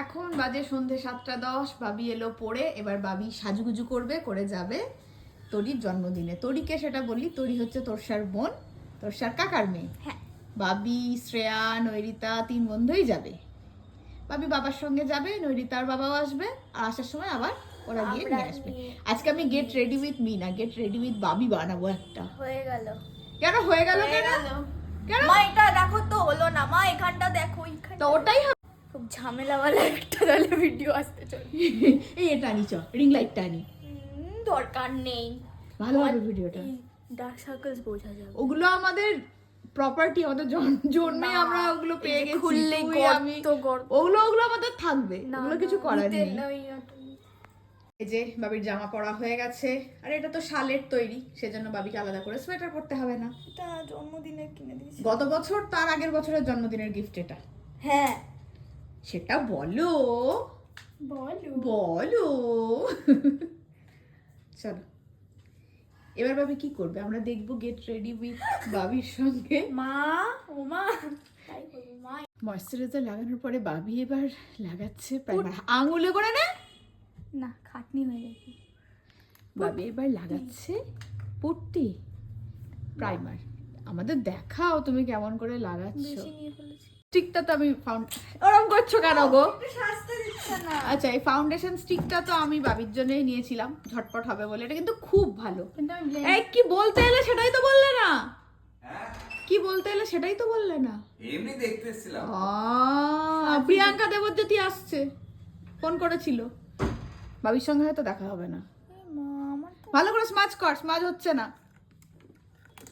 এখন বাজে সন্ধে সাতটা দশ বাবি এলো পড়ে এবার বাবি সাজুগুজু করবে করে যাবে তোরির জন্মদিনে। তরিকে সেটা বলি তরি হচ্ছে তোরসার বোন তোরসার কাকার মেয়ে। হ্যাঁ। বাবি শ্রেয়া নৈরিতা তিন বন্ধুই যাবে। বাবি বাবার সঙ্গে যাবে নৈরিতার বাবাও আসবে আর আসার সময় আবার ওরা গিয়ে নিয়ে আসবে। আজকে আমি গেট রেডি উইথ মি না গেট রেডি উইথ বাবি বানাবো একটা। হয়ে গেল। কেন হয়ে গেল কেন? কেন? মা এটা দেখো তো হলো না। মা এখানটা দেখো তো ওটাই খুব ঝামেলাওয়ালা একটা তাহলে ভিডিও আসতে চলে এই এটা আনি চ রিং লাইটটা আনি। দরকার নেই। ভালো হবে ভিডিওটা ডার্ক সার্কেলস বোঝা যাবে। ওগুলো আমাদের প্রপার্টি আমাদের জন- জন্মে আমরা ওগুলো পেয়ে গেছি। আমি গর্ত। ওগুলো ওগুলো আমাদের থাকবে। ওগুলো কিছু করার নেই। এই যে বাবির জামা পরা হয়ে গেছে। আর এটা তো শালের তৈরি। সেজন্য বাবিকে আলাদা করে সোয়েটার পরতে হবে না। এটা জন্মদিনে কিনে দিয়েছি। গত বছর তার আগের বছরের জন্মদিনের গিফট এটা। হ্যাঁ সেটা বলো। বলো। বলো। চলো। এবার বাবি কি করবে? আমরা দেখব গেট রেডি উইথ বাবির সঙ্গে। মা ও মা। ময়শ্চারাইজার লাগানোর পরে বাবি এবার লাগাচ্ছে প্রাইমার আঙুলে করে না। না খাটনি হয়ে গেছে। বাবি এবার লাগাচ্ছে পুট্টি। প্রাইমার আমাদের দেখাও তুমি কেমন করে লাগাচ্ছ। বেশি নিয়ে ফেলেছি। স্টিকটা তো আমি ফাউন্ড ওরম করছ কেন গো? না। আচ্ছা এই ফাউন্ডেশন স্টিকটা তো আমি বাবির জন্যই নিয়েছিলাম। ঝটপট হবে বলে। এটা কিন্তু খুব ভালো। কিন্তু আমি blend- এই কি বলতে এলে সেটাই তো বললে না। কি বলতে এলে সেটাই তো বললে না। এমনি দেখতে এসেছিলাম। আহ, প্রিয়াঙ্কা দেবজ্যোতি আসছে। ফোন করেছিল। বাবির সঙ্গে হয়তো দেখা হবে না। মা ভালো করে স্মাজ কর স্মাজ হচ্ছে না।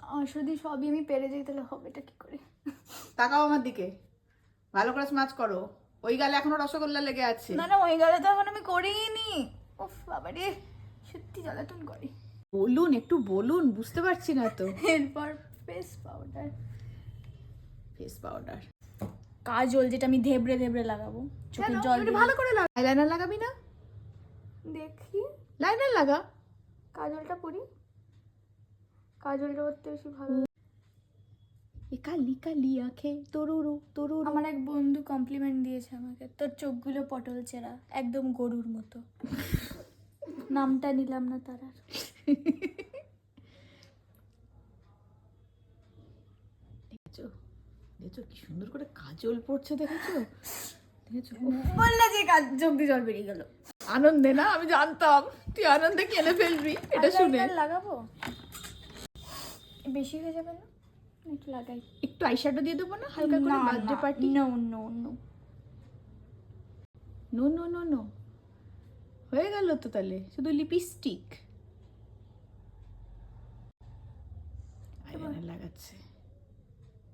আর যদি সবই আমি পেরে যাই তাহলে হবে এটা কি করে? তাকাও আমার দিকে। ভালো করে স্মাজ করো। ওই গালে এখনও রসগোল্লা লেগে আছে। না না ওই গালে তো এখন আমি করিনি উফ বাবা রে সত্যি জ্বালাতন করে। বলুন একটু বলুন বুঝতে পারছি না তো। এরপর face powder face powder kajal যেটা আমি ধেবড়ে ধেবড়ে লাগাবো চোখের জল। ভালো করে লাগা লাইনার লাগাবি না? দেখি। লাইনার লাগা? কাজলটা পরি। কাজলটা করতে বেশি ভালো এ কালি কালি আঁখে তরুরু তরুরু। আমার এক বন্ধু কমপ্লিমেন্ট দিয়েছে আমাকে তোর চোখগুলো পটল চেরা একদম গরুর মতো। নামটা নিলাম না তার আর। দেখেছ? দেখেছ কি সুন্দর করে কাজল পড়ছে দেখেছ? দেখেছ? বললে যে কাজ চোখ দিয়ে জল বেরিয়ে গেল। আনন্দে না? আমি জানতাম। তুই আনন্দে কেনে ফেলবি এটা শুনে। লাগাবো? বেশি হয়ে যাবে না? একটু লাগাই। একটু আইশ্যাডো দিয়ে দেবো না? হালকা করে birthday party? No no no no no no no হয়ে গেল তো তাহলে। শুধু লিপস্টিক আইলাইনার লাগাচ্ছে।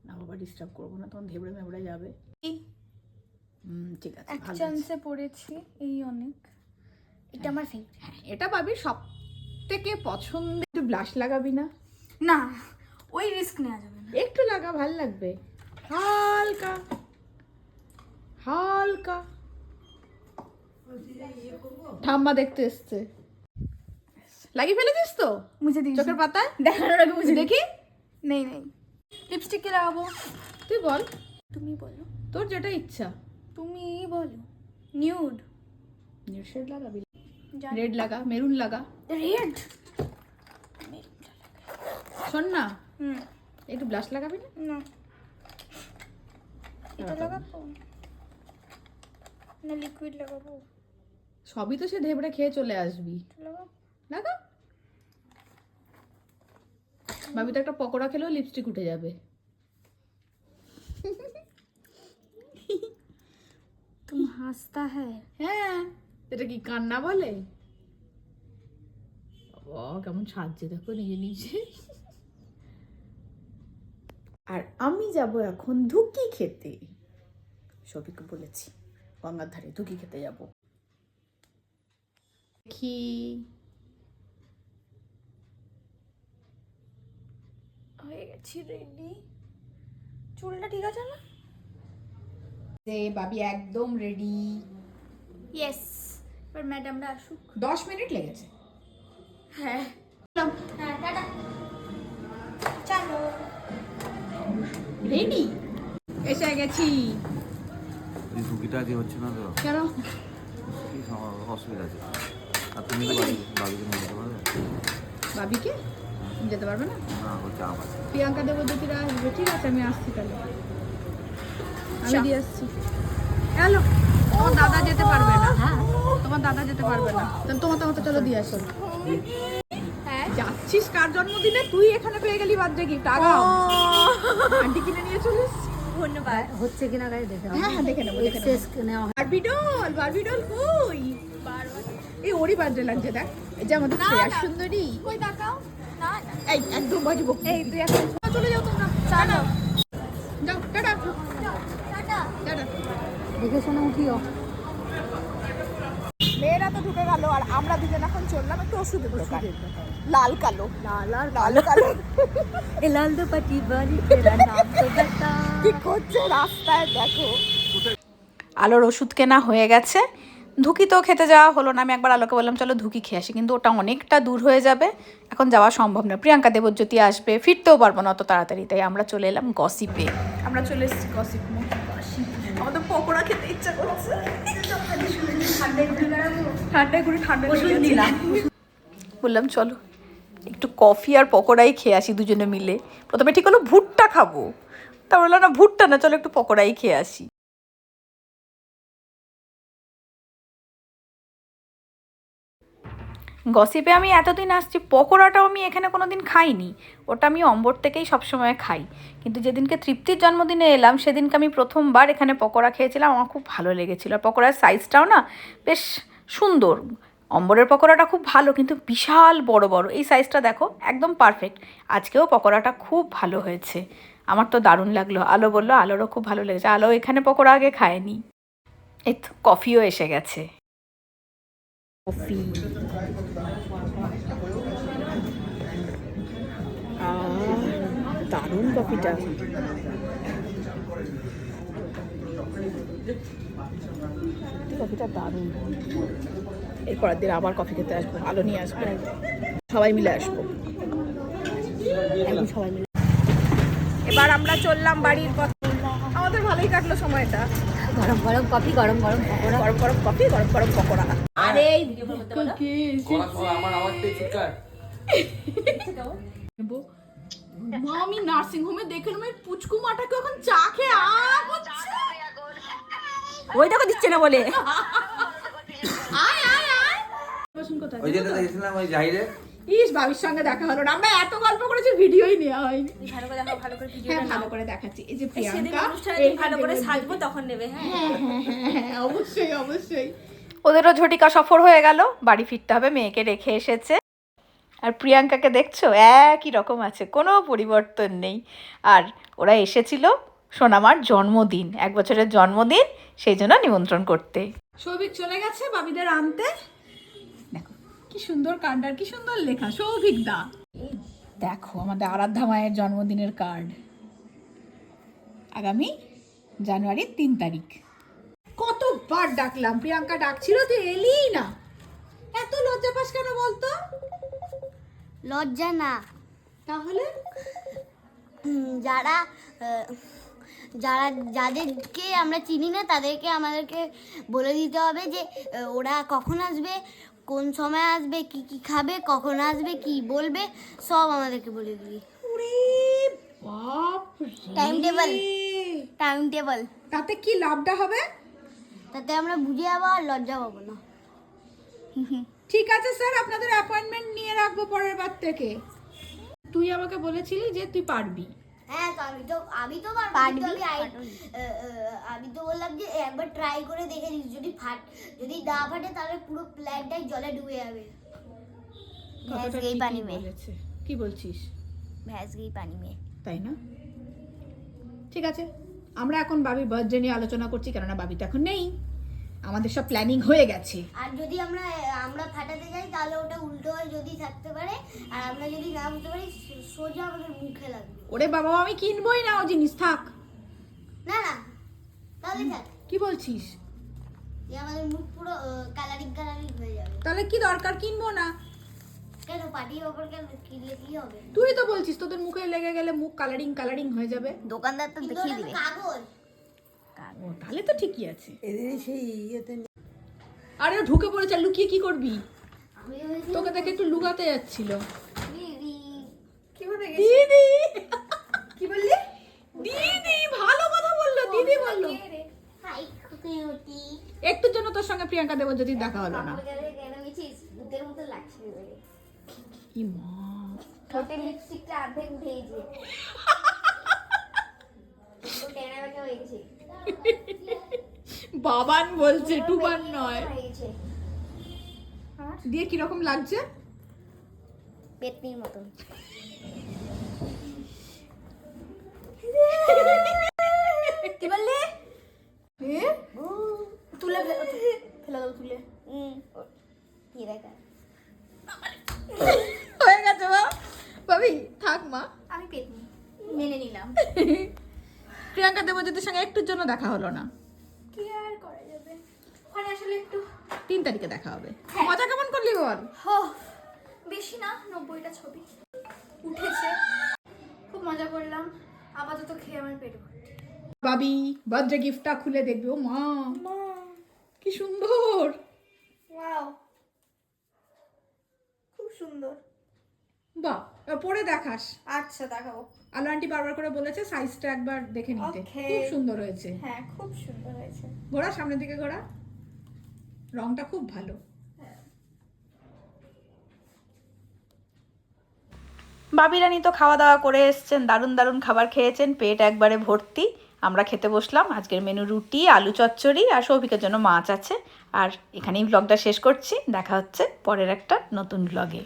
না বাবা ডিস্টার্ব করব না তখন ধেবড়ে মেবড়ে যাবে। ঠিক আছে এক চান্সে পড়েছি এই অনেক। এটা আমার ফেভারিট হ্যাঁ এটা পাবি সব থেকে পছন্দ একটু ব্লাশ লাগাবি না? না। ওই রিস্ক নেওয়া যাবে না। একটু লাগা ভালো লাগবে। হালকা হালকা। ঠাম্মা দেখতে এসছে। লাগিয়ে ফেলেছিস তো? মুছে দিই চোখের পাতায়? দেখানোর আগে মুছে দেখি। নেই নেই। লিপস্টিক কে লাগাবো? তুই বল। তুমি বলো। তোর যেটা ইচ্ছা। তুমি বলো। নিউড রেড শেড লাগাবি। রেড লাগা মেরুন লাগা। রেড শোন না। হুম। একটু ব্লাশ লাগাবি না? না। সবই তো সে ধেবড়া খেয়ে চলে আসবি। লাগা ভাবি তো একটা পকোড়া খেলেও লিপস্টিক উঠে যাবে। তুমি হাসতা হ্যাঁ।, হ্যাঁ। এটা কি কান্না বলে? বাবা কেমন সাজছে দেখো নিজে নিজে। আর আমি যাব এখন ধুকি খেতে। সবিকে বলেছি গঙ্গার ধারে ধুকি খেতে যাব। দেখি। হয়ে গেছি রেডি চুলটা ঠিক আছে না? যে বাবি একদম রেডি ইয়েস এবার ম্যাডামরা আসুক। দশ মিনিট লেগেছে। হ্যাঁ। হ্যাঁ টাটা। চলো। রেডি এসে গেছি। এই হচ্ছে না তো? কেন? অসুবিধা আছে? আর তুমি তো বাড়ি নিয়ে যেতে পারবে? বাবিকে? যেতে পারবে না? না ও চাপ আছে। প্রিয়াঙ্কা দেবজ্যোতিরা আসবে। ঠিক আছে আমি আসছি তাহলে। আমি দিয়ে আসছি। হ্যালো। তোমার দাদা যেতে পারবে না। হ্যাঁ তোমার দাদা যেতে পারবে না। তাহলে তোমার তোমার চলো দিয়ে আসো। হ্যাঁ যাচ্ছিস কার জন্মদিনে? তুই এখানে পেয়ে গেলি বার্থডে গিফট আগাও আন্টি কিনে নিয়ে চলিস ধন্যবাদ। হচ্ছে কিনা গাড়ি দেখে হ্যাঁ হ্যাঁ দেখে নেব দেখে নেব। এক্সেস নেওয়া হয়। বারবি ডল বারবি ডল কই? এই ওরই বার্থডে লাগছে দেখ। এই যে আমাদের শ্রেয়া সুন্দরী। কই তাকাও না না। এই একদম এই তুই এখন চলে যাও তোমরা। চলো যাও টাটা। Tata tata. দেখে শুনে উঠিও। মেয়েরা তো ঢুকে গেল আর আমরা দুজন এখন চললাম একটু ওষুধের দোকান। লাল কালো। লাল আর লাল কালো। এ লাল দুপাটি বাড়ি তেরা নাম তো বেটা কি করছে রাস্তায় দেখো। আলোর ওষুধ কেনা হয়ে গেছে। ধুকি তো খেতে যাওয়া হলো না আমি একবার আলোকে বললাম চলো ধুকি খেয়ে আসি। কিন্তু ওটা অনেকটা দূর হয়ে যাবে। এখন যাওয়া সম্ভব না। প্রিয়াঙ্কা দেবর দেবজ্যোতি আসবে ফিরতেও পারব না অত তাড়াতাড়ি তাই আমরা চলে এলাম গসিপে আমরা চলে এসেছি গসিপ আমাদের পকোড়া খেতে ইচ্ছা করছে। ঠান্ডায় ঘুরে ঠান্ডা বললাম চলো একটু কফি আর পকোড়াই খেয়ে আসি দুজনে মিলে। প্রথমে ঠিক হলো ভুট্টা খাব। তা বললাম না ভুট্টা না চলো একটু পকোড়াই খেয়ে আসি। গসিপে আমি এতদিন আসছি, পকোড়াটাও আমি এখানে কোনো দিন খাইনি। ওটা আমি অম্বর থেকেই সবসময় খাই। কিন্তু যেদিনকে তৃপ্তির জন্মদিনে এলাম, সেদিনকে আমি প্রথমবার এখানে পকোড়া খেয়েছিলাম। আমার খুব ভালো লেগেছিলো। আর পকোড়ার সাইজটাও না বেশ সুন্দর। অম্বরের পকোড়াটা খুব ভালো, কিন্তু বিশাল বড় বড়। এই সাইজটা দেখো, একদম পারফেক্ট আজকেও পকোড়াটা খুব ভালো হয়েছে। আমার তো দারুণ লাগল। আলো বলল, আলোরও খুব ভালো লেগেছে। আলো এখানে পকোড়া আগে খায়নি। এই তো কফিও এসে গেছে। কফি দারুণ কফিটা। কফিটা দারুণ। এরপর দিন আবার কফি খেতে আসব, আলো নিয়ে আসব। সবাই মিলে আসব। একদম সবাই মিলে। এবার আমরা চললাম বাড়ির পথ। ভালোই কাটলো সময়টা। গরম গরম কফি গরম গরম পকোড়া। গরম গরম কফি গরম গরম পকোড়া। আরে আমার আওয়াজটাই চিৎকার। মা আমি নার্সিং হোমে দেখলাম এই পুচকু মাটাকে এখন চা খেয়ে আ করছে। ওই দেখো দিচ্ছে না বলে। আয় আয় আয়। কোথায়? ওই যেটা দেখেছিলাম ওই জাহিরে। ইস বাবির সঙ্গে দেখা হলো না। আমরা এত গল্প করেছি ভিডিওই নেওয়া হয়নি। ভালো করে দেখো ভালো করে ভিডিও হ্যাঁ ভালো করে দেখাচ্ছি। এই যে প্রিয়াঙ্কা ভালো করে সাজবো তখন নেবে হ্যাঁ হ্যাঁ, হ্যাঁ, হ্যাঁ, হ্যাঁ, অবশ্যই অবশ্যই। ওদেরও ঝটিকা সফর হয়ে গেল বাড়ি ফিরতে হবে মেয়েকে রেখে এসেছে। আর প্রিয়াঙ্কাকে দেখছ? একই রকম আছে কোনো পরিবর্তন নেই। আর ওরা এসেছিল সোনামার জন্মদিন এক বছরের জন্মদিন সেই জন্য নিমন্ত্রণ করতে। সৌভিক চলে গেছে বাবিদের আনতে। কি সুন্দর কার্ড আর কি সুন্দর লেখা সৌভিক দা। দেখো আমাদের আরাধ্যা মায়ের জন্মদিনের কার্ড আগামী জানুয়ারির তিন তারিখ। কতবার ডাকলাম প্রিয়াঙ্কা ডাকছিল তুই এলি না। এত লজ্জা পাস কেন বলতো? লজ্জা না। তাহলে? যারা যারা যাদেরকে আমরা চিনি না তাদেরকে আমাদেরকে বলে দিতে হবে যে ওরা কখন আসবে কোন সময় আসবে কি কি খাবে কখন আসবে কি বলবে সব আমাদেরকে বলে দিবি। বাপ Timetable. টাইম টেবল তাতে কি লাভটা হবে? তাতে আমরা বুঝে যাব আর লজ্জা পাবো না। ঠিক আছে স্যার আপনাদের অ্যাপয়েন্টমেন্ট নিয়ে রাখব পরের বার থেকে। তুই আমাকে বলেছিলি যে তুই পারবি। হ্যাঁ তো আমি তো আমি তো পারব? কিন্তু আমি তো বললাম যে একবার ট্রাই করে দেখে নিস যদি ফাট যদি না ফাটে তাহলে পুরো প্ল্যানটাই জলে ডুবে যাবে। ভ্যাস গেই পানি মে। কি বলছিস? ভ্যাস গেই পানি মে তাই না? ঠিক আছে আমরা এখন বাবির বার্থডে নিয়ে আলোচনা করছি কেননা বাবি তো এখন নেই। আমাদের সব প্ল্যানিং হয়ে গেছে। আর যদি আমরা আমরা ফাটাতে যাই তাহলে ওটা উল্টো হয়ে যদি থাকতে পারে আর আমরা যদি না বুঝতে পারি সোজা আমাদের মুখে লাগবে। ওরে বাবা আমি কিনবই না ও জিনিস থাক। না না তাহলে থাক। কি বলছিস? আমাদের মুখ পুরো কালারিং কালারিং হয়ে যাবে। তাহলে কি দরকার? কিনবো না। কেন পার্টি ওপর কেন? কিনলে কি হবে? তুই তো বলছিস তোদের মুখে লেগে গেলে মুখ কালারিং কালারিং হয়ে যাবে। দোকানদার তো দেখিয়ে দিবে। কাগজ। ও তাহলে তো ঠিকই আছে। এদের সেই ইয়েতে আরে ও ঢুকে পড়েছে আর লুকিয়ে কি করবি? তোকে দেখে একটু লুকাতে যাচ্ছিল। দিদি। কি বলে দিদি! কি বললি? দিদি ভালো কথা বলল দিদি বলল। একটুর জন্য তোর সঙ্গে প্রিয়াঙ্কা দেব যদি দেখা হলো না। কি মা। ঠোঁটে লিপস্টিকটা অর্ধেক উঠে গেছে ও টেনে বেঁকে হয়ে গেছে বাবান বলছে টুবান নয়। দিয়ে কীরকম লাগছে? পেতনির মতন। কি বললি? তুলে ফেলে দাও তুলে হুম কি দেখা হয়ে গেছে মা ভাবি থাক মা আমি পেতনি মেনে নিলাম প্রিয়াঙ্কা দেবজ্যোতির সঙ্গে একটুর জন্য দেখা হলো না। কি আর করা যাবে? ওখানে আসলে একটু তিন তারিখে দেখা হবে। মজা কেমন করলি বল? হো বেশি না নব্বইটা ছবি। উঠেছে। খুব মজা করলাম। আপাতত খেয়ে আমার পেট বাবি বার্থডে গিফটটা খুলে দেখবে। ও মা। কি সুন্দর। ওয়াও। খুব সুন্দর। বাহ পরে দেখাস। আচ্ছা দেখাবো। আলো আন্টি বারবার করে বলেছে সাইজটা একবার দেখে নিতে. খুব সুন্দর হয়েছে। হ্যাঁ খুব সুন্দর হয়েছে। ঘোড়া সামনের দিকে ঘোড়া রংটা খুব ভালো। বাবিরানি তো খাওয়া দাওয়া করে এসছেন দারুণ দারুণ খাবার খেয়েছেন পেট একবারে ভর্তি। আমরা খেতে বসলাম আজকের মেনু রুটি আলু চচ্চড়ি আর সৌভিকের জন্য মাছ আছে। আর এখানেই ব্লগটা শেষ করছি দেখা হচ্ছে পরের একটা নতুন ব্লগে